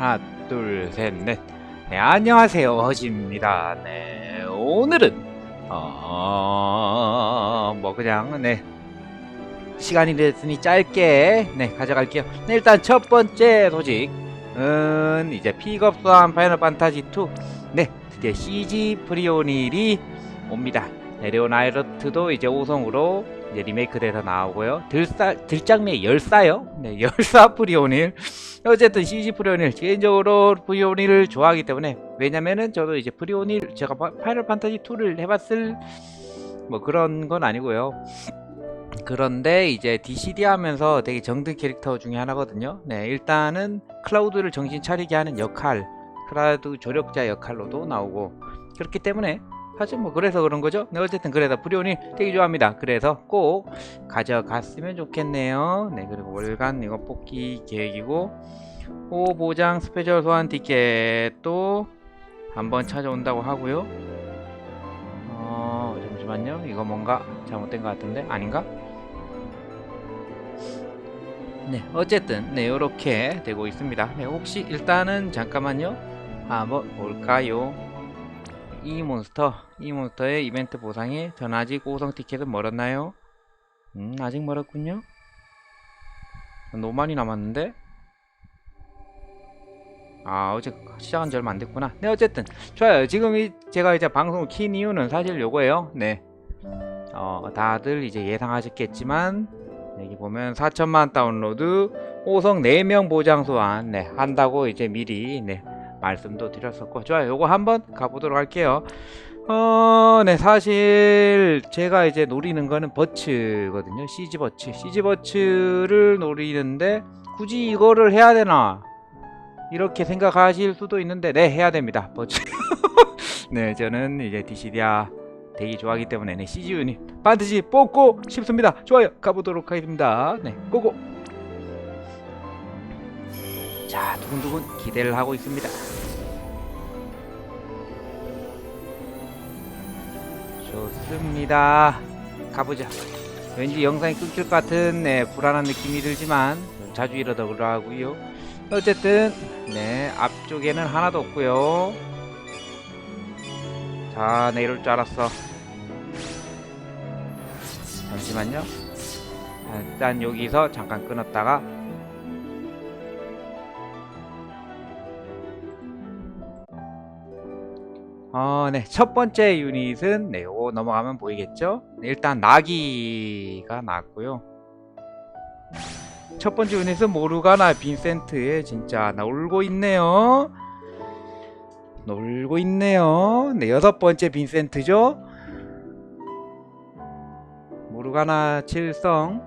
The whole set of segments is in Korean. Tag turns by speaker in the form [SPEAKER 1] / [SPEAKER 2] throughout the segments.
[SPEAKER 1] 하나, 둘, 셋, 넷. 네, 안녕하세요. 허지입니다. 네, 오늘은, 어, 뭐, 그냥, 네. 시간이 됐으니 짧게, 네, 가져갈게요. 네, 일단 첫 번째 소식은, 이제 픽업수한 파이널 판타지 2. 네, 드디어 CG 프리오닐이 옵니다. 네, 레오나이러트도 이제 5성으로 이제 리메이크 돼서 나오고요. 들사, 들장미 열사요? 네, 열사 프리오닐. 어쨌든 CG 프리오닐 개인적으로 프리오닐을 좋아하기 때문에 왜냐면은 저도 이제 프리오닐 제가 파- 파이널 판타지 2를 해봤을 뭐 그런 건 아니고요. 그런데 이제 DCD 하면서 되게 정든 캐릭터 중에 하나거든요. 네, 일단은 클라우드를 정신 차리게 하는 역할, 클라우드 조력자 역할로도 나오고 그렇기 때문에 사실 뭐 그래서 그런 거죠. 네, 어쨌든 그래서 프리오닐 되게 좋아합니다. 그래서 꼭 가져갔으면 좋겠네요. 네, 그리고 월간 이거 뽑기 계획이고 호보장 스페셜 소환 티켓도 한번 찾아온다고 하고요. 어, 잠시만요. 이거 뭔가 잘못된 것 같은데 아닌가? 네, 어쨌든 네 이렇게 되고 있습니다. 네, 혹시 일단은 잠깐만요. 한번 볼까요? 이 몬스터, 이 몬스터의 이벤트 보상에 전 아직 5성 티켓은 멀었나요? 음, 아직 멀었군요. 많이 남았는데? 아, 어제 시작한 지 얼마 안 됐구나. 네, 어쨌든. 좋아요. 지금 이, 제가 이제 방송을 킨 이유는 사실 요거예요. 네. 어, 다들 이제 예상하셨겠지만, 여기 보면 4천만 다운로드, 5성 4명 보장 소환, 네, 한다고 이제 미리, 네, 말씀도 드렸었고. 좋아요. 요거 한번 가보도록 할게요. 어, 네, 사실 제가 이제 노리는 거는 버츠거든요. CG 버츠. CG 버츠를 노리는데 굳이 이거를 해야 되나? 이렇게 생각하실 수도 있는데 네, 해야 됩니다. 버츠. 네, 저는 이제 디시디아 되게 좋아하기 때문에 네, CG 유닛 반드시 뽑고 싶습니다. 좋아요. 가보도록 하겠습니다. 네, 고고. 자, 두근두근 기대를 하고 있습니다. 좋습니다. 가보자. 왠지 영상이 끊길 것 같은 네, 불안한 느낌이 들지만 자주 이러더라고요. 어쨌든 네 앞쪽에는 하나도 없고요. 자, 내 이럴 줄 알았어. 잠시만요. 자, 일단 여기서 잠깐 끊었다가 어, 네. 첫 번째 유닛은 네, 요거 넘어가면 보이겠죠? 네, 일단 나기가 나왔고요. 첫 번째 유닛은 모르가나 빈센트의 진짜 놀고 있네요. 놀고 있네요. 네, 여섯 번째 빈센트죠? 모르가나 칠성.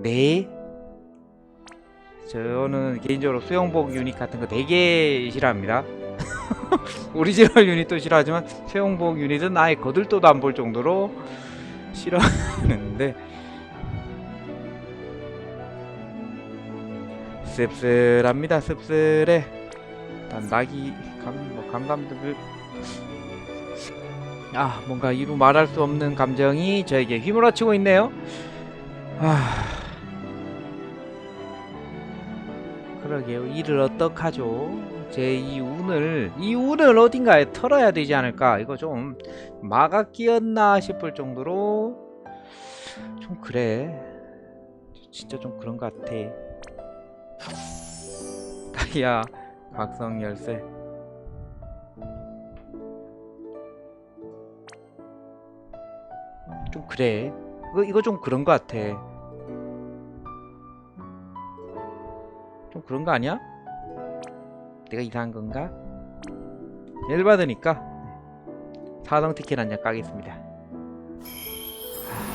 [SPEAKER 1] 네. 저는 개인적으로 수영복 유닛 같은 거 되게 싫어합니다. 오리지널 유닛도 싫어하지만 수영복 유닛은 아예 거들떠도 안 볼 정도로 싫어하는데. 씁쓸합니다 씁쓸해. 일단 낙이 감, 뭐 감감들. 아 뭔가 이루 말할 수 없는 감정이 저에게 휘몰아치고 있네요. 아 그러게요 이를 어떡하죠? 제 이 운을 이 운을 어딘가에 털어야 되지 않을까? 이거 좀 마가 끼었나 싶을 정도로 좀 그래. 진짜 좀 그런 것 같아. 다이아 각성 열쇠. 좀 그래. 이거 이거 좀 그런 것 같아 좀 그런 거 아니야? 내가 이상한 건가? 열받으니까 사성 티켓 한 장 까겠습니다.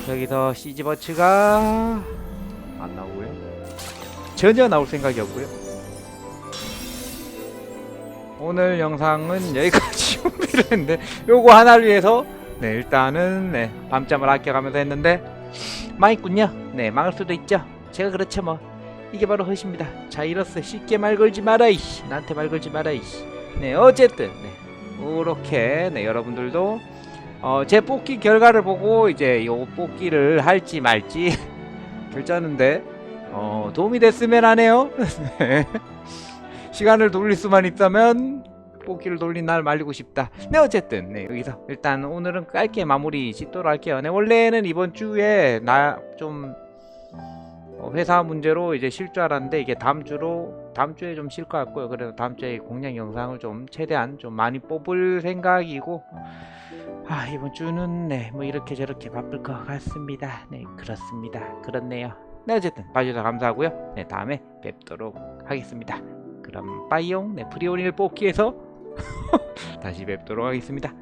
[SPEAKER 1] 하, 여기서 시즈버츠가 안 나오고요. 전혀 나올 생각이 없고요. 오늘 영상은 여기까지 준비를 했는데 요거 하나를 위해서 네 일단은 네 밤잠을 아껴가면서 했는데 망했군요. 네 망할 수도 있죠. 제가 그렇죠 뭐. 이게 바로 허십니다. 자이러스 쉽게 말 걸지 마라 이씨. 나한테 말 걸지 마라 이씨. 네 어쨌든 네 이렇게 네 여러분들도 어, 제 뽑기 결과를 보고 이제 요 뽑기를 할지 말지 결정하는데 어, 도움이 됐으면 하네요. 네. 시간을 돌릴 수만 있다면 뽑기를 돌린 날 말리고 싶다. 네 어쨌든 네 여기서 일단 오늘은 짧게 마무리 짓도록 할게요. 네 원래는 이번 주에 나좀 어, 회사 문제로 이제 쉴 줄 알았는데 이게 다음 주로 다음 주에 좀 쉴 것 같고요. 그래서 다음 주에 공략 영상을 좀 최대한 좀 많이 뽑을 생각이고 아 이번 주는 네 뭐 이렇게 저렇게 바쁠 것 같습니다. 네 그렇습니다. 그렇네요. 네 어쨌든 봐주셔서 감사하고요. 네 다음에 뵙도록 하겠습니다. 그럼 빠이용 네 프리오닐 뽑기에서 다시 뵙도록 하겠습니다.